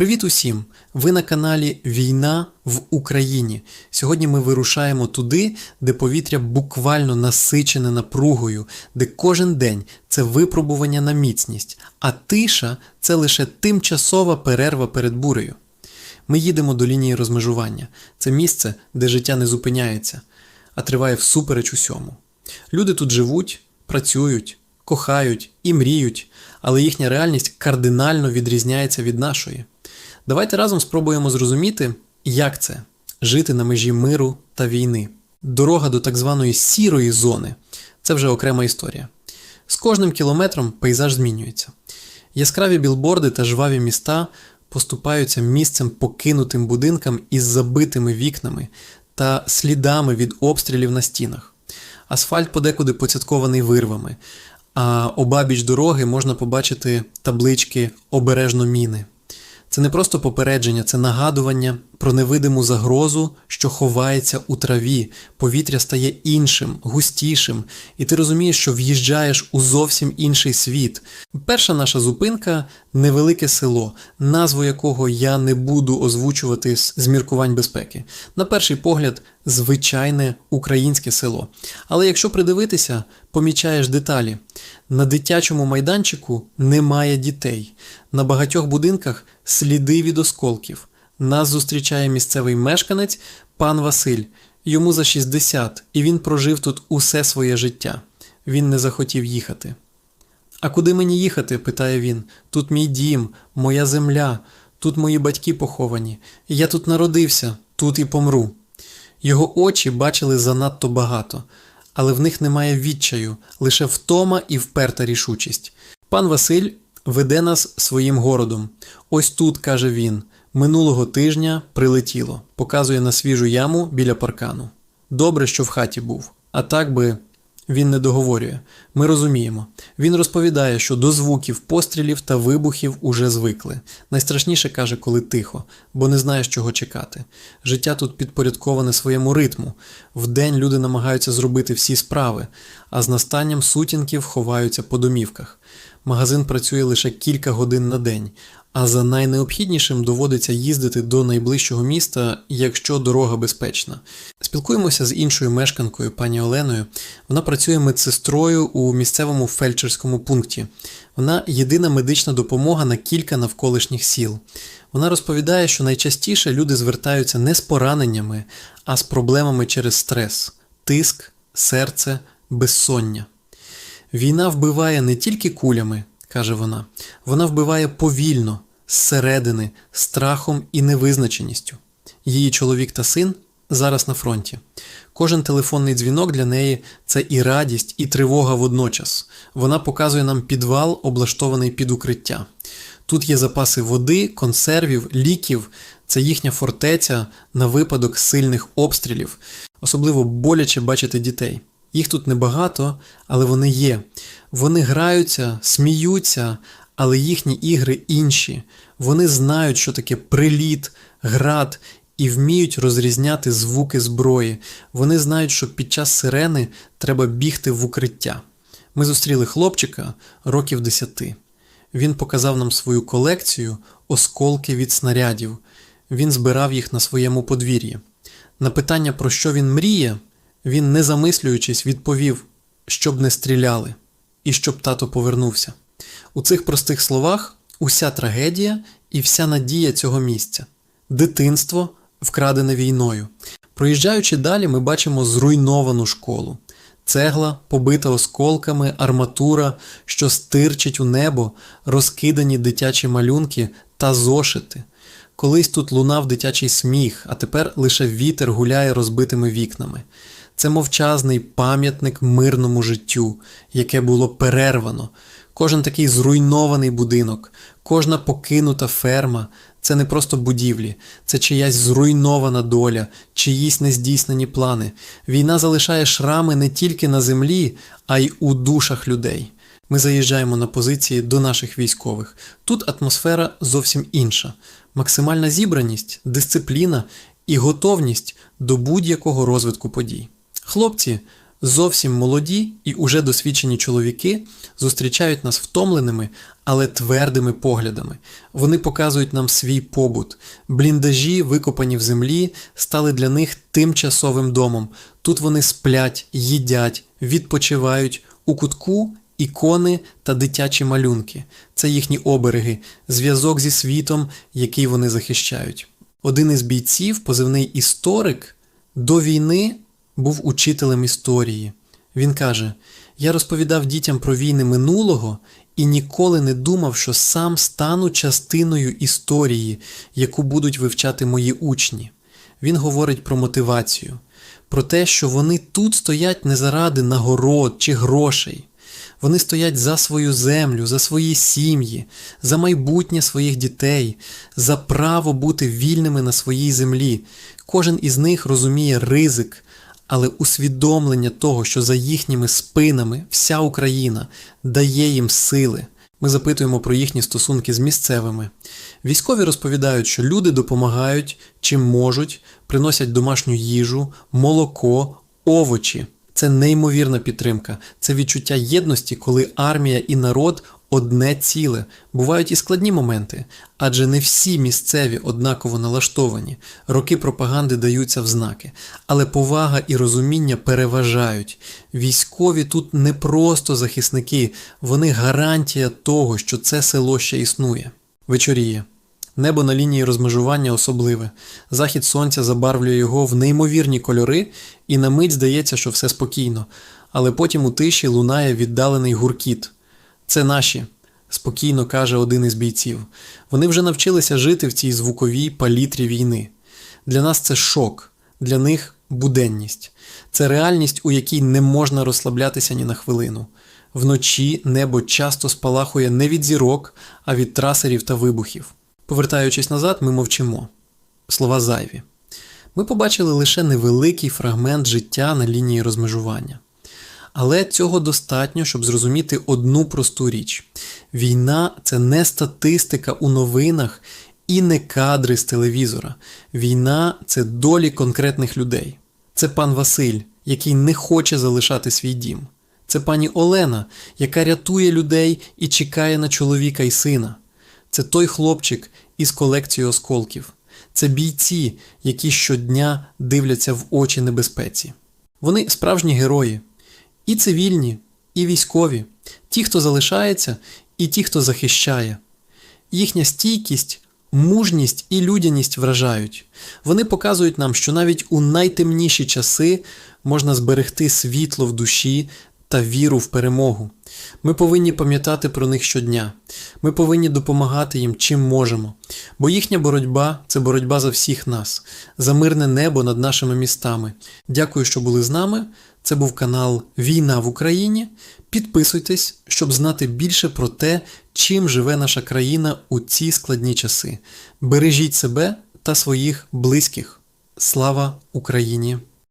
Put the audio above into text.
Привіт усім! Ви на каналі Війна в Україні. Сьогодні ми вирушаємо туди, де повітря буквально насичене напругою, де кожен день це випробування на міцність, а тиша це лише тимчасова перерва перед бурею. Ми їдемо до лінії розмежування. Це місце, де життя не зупиняється, а триває всупереч усьому. Люди тут живуть, працюють, кохають і мріють, але їхня реальність кардинально відрізняється від нашої. Давайте разом спробуємо зрозуміти, як це жити на межі миру та війни. Дорога до так званої сірої зони це вже окрема історія. З кожним кілометром пейзаж змінюється. Яскраві білборди та жваві міста поступаються місцем покинутим будинкам із забитими вікнами та слідами від обстрілів на стінах. Асфальт подекуди поцяткований вирвами, а обабіч дороги можна побачити таблички обережно міни. Це не просто попередження, це нагадування про невидиму загрозу, що ховається у траві. Повітря стає іншим, густішим, і ти розумієш, що в'їжджаєш у зовсім інший світ. Перша наша зупинка невелике село, назву якого я не буду озвучувати з міркувань безпеки. На перший погляд, звичайне українське село. Але якщо придивитися, помічаєш деталі. На дитячому майданчику немає дітей. На багатьох будинках сліди від осколків. Нас зустрічає місцевий мешканець пан Василь. Йому за 60, і він прожив тут усе своє життя. Він не захотів їхати. А куди мені їхати? питає він. Тут мій дім, моя земля, тут мої батьки поховані. Я тут народився, тут і помру. Його очі бачили занадто багато, але в них немає відчаю, лише втома і вперта рішучість. Пан Василь веде нас своїм городом. Ось тут, каже він, минулого тижня прилетіло, показує на свіжу яму біля паркану. Добре, що в хаті був, а так би. Він не договорює. Ми розуміємо. Він розповідає, що до звуків пострілів та вибухів уже звикли. Найстрашніше каже, коли тихо, бо не знаєш, чого чекати. Життя тут підпорядковане своєму ритму. Вдень люди намагаються зробити всі справи, а з настанням сутінків ховаються по домівках. Магазин працює лише кілька годин на день, а за найнеобхіднішим доводиться їздити до найближчого міста, якщо дорога безпечна. Спілкуємося з іншою мешканкою, пані Оленою. Вона працює медсестрою у місцевому фельдшерському пункті. Вона єдина медична допомога на кілька навколишніх сіл. Вона розповідає, що найчастіше люди звертаються не з пораненнями, а з проблемами через стрес, тиск, серце, безсоння. Війна вбиває не тільки кулями, каже вона, вона вбиває повільно, зсередини, страхом і невизначеністю. Її чоловік та син зараз на фронті. Кожен телефонний дзвінок для неї це і радість, і тривога водночас. Вона показує нам підвал, облаштований під укриття. Тут є запаси води, консервів, ліків, це їхня фортеця на випадок сильних обстрілів. Особливо боляче бачити дітей. Їх тут небагато, але вони є. Вони граються, сміються, але їхні ігри інші. Вони знають, що таке приліт, град і вміють розрізняти звуки зброї. Вони знають, що під час сирени треба бігти в укриття. Ми зустріли хлопчика років десяти. Він показав нам свою колекцію осколки від снарядів. Він збирав їх на своєму подвір'ї. На питання, про що він мріє, він, не замислюючись, відповів, щоб не стріляли, і щоб тато повернувся. У цих простих словах уся трагедія і вся надія цього місця, дитинство, вкрадене війною. Проїжджаючи далі, ми бачимо зруйновану школу. Цегла, побита осколками, арматура, що стирчить у небо, розкидані дитячі малюнки та зошити. Колись тут лунав дитячий сміх, а тепер лише вітер гуляє розбитими вікнами. Це мовчазний пам'ятник мирному життю, яке було перервано. Кожен такий зруйнований будинок, кожна покинута ферма це не просто будівлі, це чиясь зруйнована доля, чиїсь нездійснені плани. Війна залишає шрами не тільки на землі, а й у душах людей. Ми заїжджаємо на позиції до наших військових. Тут атмосфера зовсім інша. Максимальна зібраність, дисципліна і готовність до будь-якого розвитку подій. Хлопці Зовсім молоді і уже досвідчені чоловіки зустрічають нас втомленими, але твердими поглядами. Вони показують нам свій побут. Бліндажі, викопані в землі, стали для них тимчасовим домом. Тут вони сплять, їдять, відпочивають у кутку. Ікони та дитячі малюнки це їхні обереги, зв'язок зі світом, який вони захищають. Один із бійців, позивний історик, до війни був учителем історії. Він каже: Я розповідав дітям про війни минулого і ніколи не думав, що сам стану частиною історії, яку будуть вивчати мої учні. Він говорить про мотивацію, про те, що вони тут стоять не заради нагород чи грошей. Вони стоять за свою землю, за свої сім'ї, за майбутнє своїх дітей, за право бути вільними на своїй землі. Кожен із них розуміє ризик, але усвідомлення того, що за їхніми спинами вся Україна дає їм сили. Ми запитуємо про їхні стосунки з місцевими. Військові розповідають, що люди допомагають чим можуть, приносять домашню їжу, молоко, овочі. Це неймовірна підтримка, це відчуття єдності, коли армія і народ одне ціле. Бувають і складні моменти, адже не всі місцеві однаково налаштовані, роки пропаганди даються в знаки, але повага і розуміння переважають. Військові тут не просто захисники, вони гарантія того, що це село ще існує. Вечоріє. Небо на лінії розмежування особливе. Захід сонця забарвлює його в неймовірні кольори, і на мить здається, що все спокійно. Але потім у тиші лунає віддалений гуркіт. Це наші, спокійно каже один із бійців. Вони вже навчилися жити в цій звуковій палітрі війни. Для нас це шок, для них буденність. Це реальність, у якій не можна розслаблятися ні на хвилину. Вночі небо часто спалахує не від зірок, а від трасерів та вибухів. Повертаючись назад, ми мовчимо. Слова зайві. Ми побачили лише невеликий фрагмент життя на лінії розмежування. Але цього достатньо, щоб зрозуміти одну просту річ: війна це не статистика у новинах і не кадри з телевізора. Війна це долі конкретних людей. Це пан Василь, який не хоче залишати свій дім. Це пані Олена, яка рятує людей і чекає на чоловіка і сина. Це той хлопчик із колекцією осколків. Це бійці, які щодня дивляться в очі небезпеці. Вони справжні герої, і цивільні, і військові, ті, хто залишається, і ті, хто захищає. Їхня стійкість, мужність і людяність вражають. Вони показують нам, що навіть у найтемніші часи можна зберегти світло в душі та віру в перемогу. Ми повинні пам'ятати про них щодня. Ми повинні допомагати їм чим можемо. Бо їхня боротьба це боротьба за всіх нас, за мирне небо над нашими містами. Дякую, що були з нами. Це був канал Війна в Україні. Підписуйтесь, щоб знати більше про те, чим живе наша країна у ці складні часи. Бережіть себе та своїх близьких. Слава Україні!